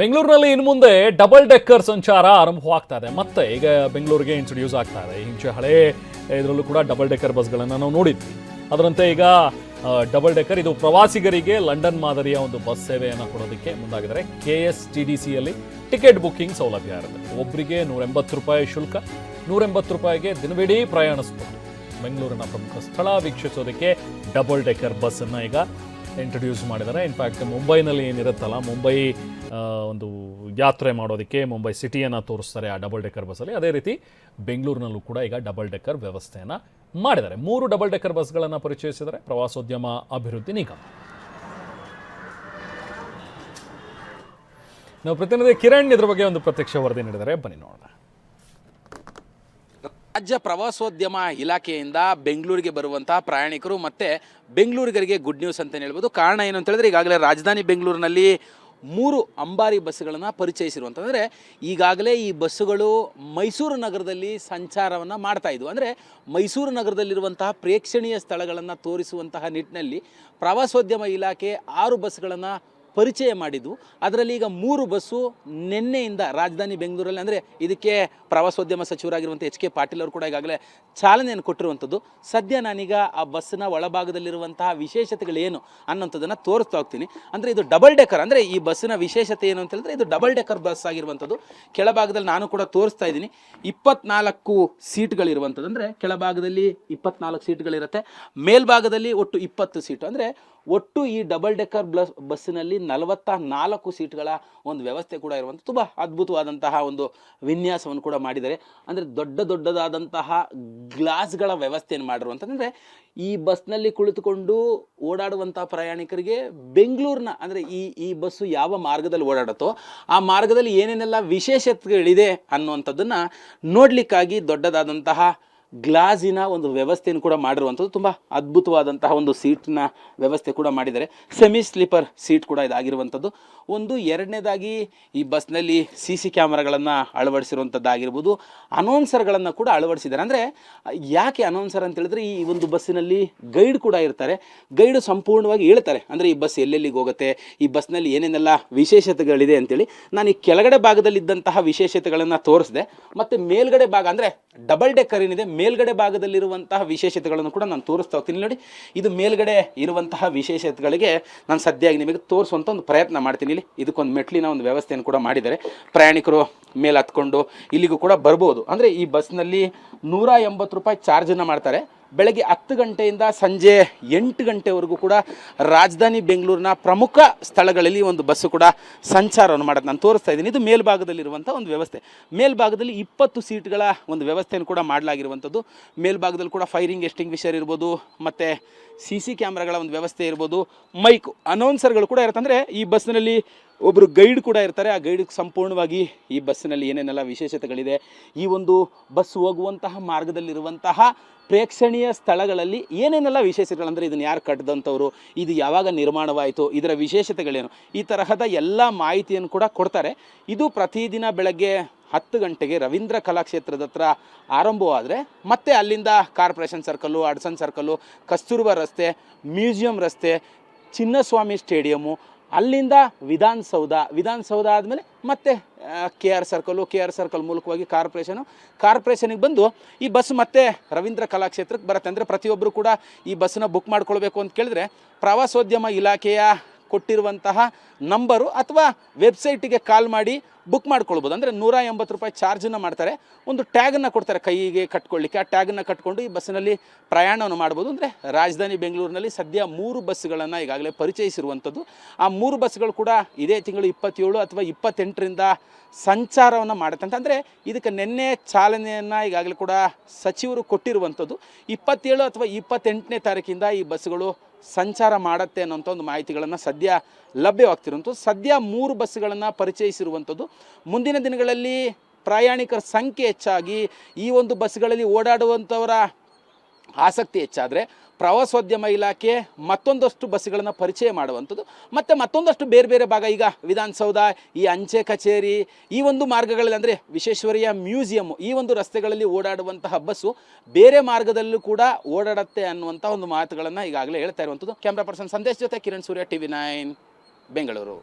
ಬೆಂಗಳೂರಿನಲ್ಲಿ ಇನ್ನು ಮುಂದೆ ಡಬಲ್ ಡೆಕ್ಕರ್ ಸಂಚಾರ ಆರಂಭವಾಗ್ತಾ ಇದೆ. ಮತ್ತೆ ಈಗ ಬೆಂಗಳೂರಿಗೆ ಇಂಟ್ರೊಡ್ಯೂಸ್ ಆಗ್ತಾ ಇದೆ. ಹಿಂಚೆ ಹಳೆ ಇದರಲ್ಲೂ ಕೂಡ ಡಬಲ್ ಡೆಕ್ಕರ್ ಬಸ್ಗಳನ್ನು ನಾವು ನೋಡಿದ್ವಿ. ಅದರಂತೆ ಈಗ ಡಬಲ್ ಡೆಕ್ಕರ್ ಇದು ಪ್ರವಾಸಿಗರಿಗೆ ಲಂಡನ್ ಮಾದರಿಯ ಒಂದು ಬಸ್ ಸೇವೆಯನ್ನು ಕೊಡೋದಕ್ಕೆ ಮುಂದಾಗಿದ್ದಾರೆ. ಕೆ ಎಸ್ ಟಿ ಡಿ ಸಿಯಲ್ಲಿ ಟಿಕೆಟ್ ಬುಕ್ಕಿಂಗ್ ಸೌಲಭ್ಯ ಇರುತ್ತೆ. ಒಬ್ಬರಿಗೆ ನೂರ ಎಂಬತ್ತು ರೂಪಾಯಿ ಶುಲ್ಕ ನೂರ ಎಂಬತ್ತು ರೂಪಾಯಿಗೆ ದಿನವಿಡೀ ಪ್ರಯಾಣಿಸ್ಬೋದು. ಬೆಂಗಳೂರಿನ ಪ್ರಮುಖ ಸ್ಥಳ ವೀಕ್ಷಿಸೋದಕ್ಕೆ ಡಬಲ್ ಡೆಕ್ಕರ್ ಬಸ್ಸನ್ನು ಈಗ ಇಂಟ್ರೊಡ್ಯೂಸ್ ಮಾಡಿದ್ದಾರೆ. ಇನ್ಫ್ಯಾಕ್ಟ್ ಮುಂಬೈನಲ್ಲಿ ಏನಿರುತ್ತಲ್ಲ, ಮುಂಬೈ ಒಂದು ಯಾತ್ರೆ ಮಾಡೋದಕ್ಕೆ ಮುಂಬೈ ಸಿಟಿಯನ್ನು ತೋರಿಸ್ತಾರೆ ಆ ಡಬಲ್ ಡೆಕ್ಕರ್ ಬಸ್ಸಲ್ಲಿ ಅದೇ ರೀತಿ ಬೆಂಗಳೂರಿನಲ್ಲೂ ಕೂಡ ಈಗ ಡಬಲ್ ಡೆಕ್ಕರ್ ವ್ಯವಸ್ಥೆಯನ್ನು ಮಾಡಿದ್ದಾರೆ. ಮೂರು ಡಬಲ್ ಡೆಕ್ಕರ್ ಬಸ್ಗಳನ್ನು ಪರಿಚಯಿಸಿದರೆ ಪ್ರವಾಸೋದ್ಯಮ ಅಭಿವೃದ್ಧಿ ನಿಗಮ. ನಾವು ಪ್ರತಿನಿಧಿ ಕಿರಣ್ ಇದ್ರ ಬಗ್ಗೆ ಒಂದು ಪ್ರತ್ಯಕ್ಷ ವರದಿ ನೀಡಿದರೆ ಬನ್ನಿ ನೋಡೋಣ. ರಾಜ್ಯ ಪ್ರವಾಸೋದ್ಯಮ ಇಲಾಖೆಯಿಂದ ಬೆಂಗಳೂರಿಗೆ ಬರುವಂತಹ ಪ್ರಯಾಣಿಕರು ಮತ್ತೆ ಬೆಂಗಳೂರಿಗರಿಗೆ ಗುಡ್ ನ್ಯೂಸ್ ಅಂತ ಹೇಳ್ಬೋದು. ಕಾರಣ ಏನು ಅಂತ ಹೇಳಿದ್ರೆ ಈಗಾಗಲೇ ರಾಜಧಾನಿ ಬೆಂಗಳೂರಿನಲ್ಲಿ ಮೂರು ಅಂಬಾರಿ ಬಸ್ಸುಗಳನ್ನು ಪರಿಚಯಿಸಿರುವಂತಂದರೆ ಈಗಾಗಲೇ ಈ ಬಸ್ಸುಗಳು ಮೈಸೂರು ನಗರದಲ್ಲಿ ಸಂಚಾರವನ್ನು ಮಾಡ್ತಾ ಇದ್ವು. ಅಂದರೆ ಮೈಸೂರು ನಗರದಲ್ಲಿರುವಂತಹ ಪ್ರೇಕ್ಷಣೀಯ ಸ್ಥಳಗಳನ್ನು ತೋರಿಸುವಂತಹ ನಿಟ್ಟಿನಲ್ಲಿ ಪ್ರವಾಸೋದ್ಯಮ ಇಲಾಖೆ ಆರು ಬಸ್ಗಳನ್ನು ಪರಿಚಯ ಮಾಡಿದ್ವು ಅದರಲ್ಲಿ ಈಗ ಮೂರು ಬಸ್ಸು ನಿನ್ನೆಯಿಂದ ರಾಜಧಾನಿ ಬೆಂಗಳೂರಲ್ಲಿ, ಅಂದರೆ ಇದಕ್ಕೆ ಪ್ರವಾಸೋದ್ಯಮ ಸಚಿವರಾಗಿರುವಂಥ ಎಚ್ ಕೆ ಪಾಟೀಲ್ ಅವರು ಕೂಡ ಈಗಾಗಲೇ ಚಾಲನೆಯನ್ನು ಕೊಟ್ಟಿರುವಂಥದ್ದು. ಸದ್ಯ ನಾನೀಗ ಆ ಬಸ್ಸಿನ ಒಳಭಾಗದಲ್ಲಿರುವಂತಹ ವಿಶೇಷತೆಗಳೇನು ಅನ್ನೋಂಥದ್ದನ್ನು ತೋರಿಸ್ತಾ ಹೋಗ್ತೀನಿ. ಅಂದರೆ ಇದು ಡಬಲ್ ಡೆಕರ್ ಅಂದರೆ ಈ ಬಸ್ಸಿನ ವಿಶೇಷತೆ ಏನು ಅಂತ ಹೇಳಿದ್ರೆ ಇದು ಡಬಲ್ ಡೆಕರ್ ಬಸ್ ಆಗಿರುವಂಥದ್ದು. ಕೆಳಭಾಗದಲ್ಲಿ ನಾನು ಕೂಡ ತೋರಿಸ್ತಾ ಇದ್ದೀನಿ. ಇಪ್ಪತ್ನಾಲ್ಕು ಸೀಟ್ಗಳಿರುವಂಥದ್ದು. ಅಂದರೆ ಕೆಳಭಾಗದಲ್ಲಿ ಇಪ್ಪತ್ನಾಲ್ಕು ಸೀಟ್ಗಳಿರುತ್ತೆ. ಮೇಲ್ಭಾಗದಲ್ಲಿ ಒಟ್ಟು ಇಪ್ಪತ್ತು ಸೀಟು. ಅಂದರೆ ಒಟ್ಟು ಈ ಡಬಲ್ ಡೆಕ್ಕರ್ ಬ್ಲಸ್ ಬಸ್ಸಿನಲ್ಲಿ ನಲವತ್ತ ನಾಲ್ಕು ಸೀಟ್ಗಳ ಒಂದು ವ್ಯವಸ್ಥೆ ಕೂಡ ಇರುವಂಥ ತುಂಬ ಅದ್ಭುತವಾದಂತಹ ಒಂದು ವಿನ್ಯಾಸವನ್ನು ಕೂಡ ಮಾಡಿದ್ದಾರೆ. ಅಂದರೆ ದೊಡ್ಡ ದೊಡ್ಡದಾದಂತಹ ಗ್ಲಾಸ್ಗಳ ವ್ಯವಸ್ಥೆಯನ್ನು ಮಾಡಿರುವಂಥದ್ದಂದರೆ ಈ ಬಸ್ನಲ್ಲಿ ಕುಳಿತುಕೊಂಡು ಓಡಾಡುವಂಥ ಪ್ರಯಾಣಿಕರಿಗೆ ಬೆಂಗಳೂರಿನ, ಅಂದರೆ ಈ ಈ ಬಸ್ಸು ಯಾವ ಮಾರ್ಗದಲ್ಲಿ ಓಡಾಡುತ್ತೋ ಆ ಮಾರ್ಗದಲ್ಲಿ ಏನೇನೆಲ್ಲ ವಿಶೇಷತೆಗಳಿದೆ ಅನ್ನುವಂಥದ್ದನ್ನು ನೋಡಲಿಕ್ಕಾಗಿ ದೊಡ್ಡದಾದಂತಹ ಗ್ಲಾಸಿನ ಒಂದು ವ್ಯವಸ್ಥೆಯನ್ನು ಕೂಡ ಮಾಡಿರುವಂಥದ್ದು. ತುಂಬ ಅದ್ಭುತವಾದಂತಹ ಒಂದು ಸೀಟ್ನ ವ್ಯವಸ್ಥೆ ಕೂಡ ಮಾಡಿದ್ದಾರೆ. ಸೆಮಿ ಸ್ಲೀಪರ್ ಸೀಟ್ ಕೂಡ ಇದಾಗಿರುವಂಥದ್ದು. ಒಂದು ಎರಡನೇದಾಗಿ ಈ ಬಸ್ನಲ್ಲಿ ಸಿ ಸಿ ಕ್ಯಾಮ್ರಾಗಳನ್ನು ಅಳವಡಿಸಿರುವಂಥದ್ದಾಗಿರ್ಬೋದು. ಅನೌನ್ಸರ್ಗಳನ್ನು ಕೂಡ ಅಳವಡಿಸಿದ್ದಾರೆ. ಅಂದರೆ ಯಾಕೆ ಅನೌನ್ಸರ್ ಅಂತ ಹೇಳಿದ್ರೆ ಈ ಒಂದು ಬಸ್ಸಿನಲ್ಲಿ ಗೈಡ್ ಕೂಡ ಇರ್ತಾರೆ. ಗೈಡು ಸಂಪೂರ್ಣವಾಗಿ ಹೇಳ್ತಾರೆ. ಅಂದರೆ ಈ ಬಸ್ ಎಲ್ಲೆಲ್ಲಿಗೆ ಹೋಗುತ್ತೆ, ಈ ಬಸ್ನಲ್ಲಿ ಏನೇನೆಲ್ಲ ವಿಶೇಷತೆಗಳಿದೆ ಅಂತೇಳಿ. ನಾನು ಈ ಕೆಳಗಡೆ ಭಾಗದಲ್ಲಿದ್ದಂತಹ ವಿಶೇಷತೆಗಳನ್ನು ತೋರಿಸಿದೆ. ಮತ್ತು ಮೇಲ್ಗಡೆ ಭಾಗ ಅಂದರೆ ಡಬಲ್ ಡೆಕ್ಕರ್ ಏನಿದೆ ಮೇಲ್ಗಡೆ ಭಾಗದಲ್ಲಿರುವಂತಹ ವಿಶೇಷತೆಗಳನ್ನು ಕೂಡ ನಾನು ತೋರಿಸ್ತಾ ಹೋಗ್ತೀನಿ. ನೋಡಿ, ಇದು ಮೇಲ್ಗಡೆ ಇರುವಂತಹ ವಿಶೇಷತೆಗಳಿಗೆ ನಾನು ಸದ್ಯವಾಗಿ ನಿಮಗೆ ತೋರಿಸುವಂಥ ಒಂದು ಪ್ರಯತ್ನ ಮಾಡ್ತೀನಿ. ಇಲ್ಲಿ ಇದಕ್ಕೊಂದು ಮೆಟ್ಲಿನ ಒಂದು ವ್ಯವಸ್ಥೆಯನ್ನು ಕೂಡ ಮಾಡಿದ್ದಾರೆ. ಪ್ರಯಾಣಿಕರು ಮೇಲೆ ಹತ್ಕೊಂಡು ಇಲ್ಲಿಗೂ ಕೂಡ ಬರ್ಬೋದು. ಅಂದರೆ ಈ ಬಸ್ನಲ್ಲಿ ನೂರ ಎಂಬತ್ತು ರೂಪಾಯಿ ಚಾರ್ಜನ್ನು ಮಾಡ್ತಾರೆ. ಬೆಳಗ್ಗೆ ಹತ್ತು ಗಂಟೆಯಿಂದ ಸಂಜೆ ಎಂಟು ಗಂಟೆವರೆಗೂ ಕೂಡ ರಾಜಧಾನಿ ಬೆಂಗಳೂರಿನ ಪ್ರಮುಖ ಸ್ಥಳಗಳಲ್ಲಿ ಒಂದು ಬಸ್ಸು ಕೂಡ ಸಂಚಾರವನ್ನು ಮಾಡೋದು ನಾನು ತೋರಿಸ್ತಾ ಇದ್ದೀನಿ. ಇದು ಮೇಲ್ಭಾಗದಲ್ಲಿರುವಂಥ ಒಂದು ವ್ಯವಸ್ಥೆ. ಮೇಲ್ಭಾಗದಲ್ಲಿ ಇಪ್ಪತ್ತು ಸೀಟ್ಗಳ ಒಂದು ವ್ಯವಸ್ಥೆಯನ್ನು ಕೂಡ ಮಾಡಲಾಗಿರುವಂಥದ್ದು. ಮೇಲ್ಭಾಗದಲ್ಲಿ ಕೂಡ ಫೈರಿಂಗ್ ಎಸ್ಟಿಂಗ್ವಿಷರ್ ಇರ್ಬೋದು, ಮತ್ತು ಸಿ ಸಿ ಕ್ಯಾಮ್ರಾಗಳ ಒಂದು ವ್ಯವಸ್ಥೆ ಇರ್ಬೋದು, ಮೈಕ್ ಅನೌನ್ಸರ್ಗಳು ಕೂಡ ಇರುತ್ತೆ. ಅಂದರೆ ಈ ಬಸ್ಸಿನಲ್ಲಿ ಒಬ್ಬರು ಗೈಡ್ ಕೂಡ ಇರ್ತಾರೆ. ಆ ಗೈಡ್ ಸಂಪೂರ್ಣವಾಗಿ ಈ ಬಸ್ಸಿನಲ್ಲಿ ಏನೇನೆಲ್ಲ ವಿಶೇಷತೆಗಳಿದೆ, ಈ ಒಂದು ಬಸ್ ಹೋಗುವಂತಹ ಮಾರ್ಗದಲ್ಲಿರುವಂತಹ ಪ್ರೇಕ್ಷಣೀಯ ಸ್ಥಳಗಳಲ್ಲಿ ಏನೇನೆಲ್ಲ ವಿಶೇಷತೆಗಳಂದರೆ ಇದನ್ನು ಯಾರು ಕಟ್ಟಿದಂಥವ್ರು, ಇದು ಯಾವಾಗ ನಿರ್ಮಾಣವಾಯಿತು, ಇದರ ವಿಶೇಷತೆಗಳೇನು, ಈ ತರಹದ ಎಲ್ಲ ಮಾಹಿತಿಯನ್ನು ಕೂಡ ಕೊಡ್ತಾರೆ. ಇದು ಪ್ರತಿದಿನ ಬೆಳಗ್ಗೆ ಹತ್ತು ಗಂಟೆಗೆ ರವೀಂದ್ರ ಕಲಾಕ್ಷೇತ್ರದ ಹತ್ರ ಆರಂಭವಾದರೆ ಮತ್ತೆ ಅಲ್ಲಿಂದ corporation circle, Hudson circle, Kasturba ರಸ್ತೆ, ಮ್ಯೂಸಿಯಂ ರಸ್ತೆ, ಚಿನ್ನಸ್ವಾಮಿ ಸ್ಟೇಡಿಯಮ್ಮು ಅಲ್ಲಿಂದ ವಿಧಾನಸೌಧ ವಿಧಾನಸೌಧ ಆದಮೇಲೆ ಮತ್ತೆ K R circle K R circle ಮೂಲಕವಾಗಿ ಕಾರ್ಪೊರೇಷನು ಕಾರ್ಪೊರೇಷನಿಗೆ ಬಂದು ಈ ಬಸ್ ಮತ್ತೆ ರವೀಂದ್ರ ಕಲಾಕ್ಷೇತ್ರಕ್ಕೆ ಬರುತ್ತೆ. ಅಂದರೆ ಪ್ರತಿಯೊಬ್ಬರು ಕೂಡ ಈ ಬಸ್ಸನ್ನ ಬುಕ್ ಮಾಡ್ಕೊಳ್ಬೇಕು ಅಂತ ಕೇಳಿದ್ರೆ ಪ್ರವಾಸೋದ್ಯಮ ಇಲಾಖೆಯ ಕೊಟ್ಟಿರುವಂತಹ ನಂಬರು ಅಥವಾ ವೆಬ್ಸೈಟಿಗೆ ಕಾಲ್ ಮಾಡಿ ಬುಕ್ ಮಾಡ್ಕೊಳ್ಬೋದು. ಅಂದರೆ ನೂರ ಎಂಬತ್ತು ರೂಪಾಯಿ ಚಾರ್ಜನ್ನು ಮಾಡ್ತಾರೆ. ಒಂದು ಟ್ಯಾಗನ್ನು ಕೊಡ್ತಾರೆ ಕೈಗೆ ಕಟ್ಕೊಳ್ಳಿಕ್ಕೆ ಆ ಟ್ಯಾಗನ್ನು ಕಟ್ಕೊಂಡು ಈ ಬಸ್ಸಿನಲ್ಲಿ ಪ್ರಯಾಣವನ್ನು ಮಾಡ್ಬೋದು. ಅಂದರೆ ರಾಜಧಾನಿ ಬೆಂಗಳೂರಿನಲ್ಲಿ ಸದ್ಯ ಮೂರು ಬಸ್ಸುಗಳನ್ನು ಈಗಾಗಲೇ ಪರಿಚಯಿಸಿರುವಂಥದ್ದು. ಆ ಮೂರು ಬಸ್ಸುಗಳು ಕೂಡ ಇದೇ ತಿಂಗಳು ಇಪ್ಪತ್ತೇಳು ಅಥವಾ ಇಪ್ಪತ್ತೆಂಟರಿಂದ ಸಂಚಾರವನ್ನು ಮಾಡುತ್ತೆ ಅಂತಂದರೆ ಇದಕ್ಕೆ ನಿನ್ನೆ ಚಾಲನೆಯನ್ನು ಈಗಾಗಲೇ ಕೂಡ ಸಚಿವರು ಕೊಟ್ಟಿರುವಂಥದ್ದು. ಇಪ್ಪತ್ತೇಳು ಅಥವಾ ಇಪ್ಪತ್ತೆಂಟನೇ ತಾರೀಕಿಂದ ಈ ಬಸ್ಸುಗಳು ಸಂಚಾರ ಮಾಡುತ್ತೆ ಅನ್ನೋಂಥ ಒಂದು ಮಾಹಿತಿಗಳನ್ನು ಸದ್ಯ ಲಭ್ಯವಾಗ್ತಿರುವಂಥದ್ದು. ಸದ್ಯ ಮೂರು ಬಸ್ಸುಗಳನ್ನು ಪರಿಚಯಿಸಿರುವಂಥದ್ದು. ಮುಂದಿನ ದಿನಗಳಲ್ಲಿ ಪ್ರಯಾಣಿಕರ ಸಂಖ್ಯೆ ಹೆಚ್ಚಾಗಿ ಈ ಒಂದು ಬಸ್ಗಳಲ್ಲಿ ಓಡಾಡುವಂಥವರ ಆಸಕ್ತಿ ಹೆಚ್ಚಾದರೆ ಪ್ರವಾಸೋದ್ಯಮ ಇಲಾಖೆ ಮತ್ತೊಂದಷ್ಟು ಬಸ್ಸುಗಳನ್ನು ಪರಿಚಯ ಮಾಡುವಂಥದ್ದು. ಮತ್ತು ಮತ್ತೊಂದಷ್ಟು ಬೇರೆ ಬೇರೆ ಭಾಗ ಈಗ ವಿಧಾನಸೌಧ, ಈ ಅಂಚೆ ಕಚೇರಿ, ಈ ಒಂದು ಮಾರ್ಗಗಳಲ್ಲಿ ಅಂದರೆ ವಿಶ್ವೇಶ್ವರಯ್ಯ ಮ್ಯೂಸಿಯಂ, ಈ ಒಂದು ರಸ್ತೆಗಳಲ್ಲಿ ಓಡಾಡುವಂತಹ ಬಸ್ಸು ಬೇರೆ ಮಾರ್ಗದಲ್ಲೂ ಕೂಡ ಓಡಾಡುತ್ತೆ ಅನ್ನುವಂಥ ಒಂದು ಮಾತುಗಳನ್ನು ಈಗಾಗಲೇ ಹೇಳ್ತಾ ಇರುವಂಥದ್ದು. ಕ್ಯಾಮ್ರಾ ಪರ್ಸನ್ ಸಂದೇಶ್ ಜೊತೆ ಕಿರಣ್ ಸೂರ್ಯ ಟಿ ವಿ ಬೆಂಗಳೂರು.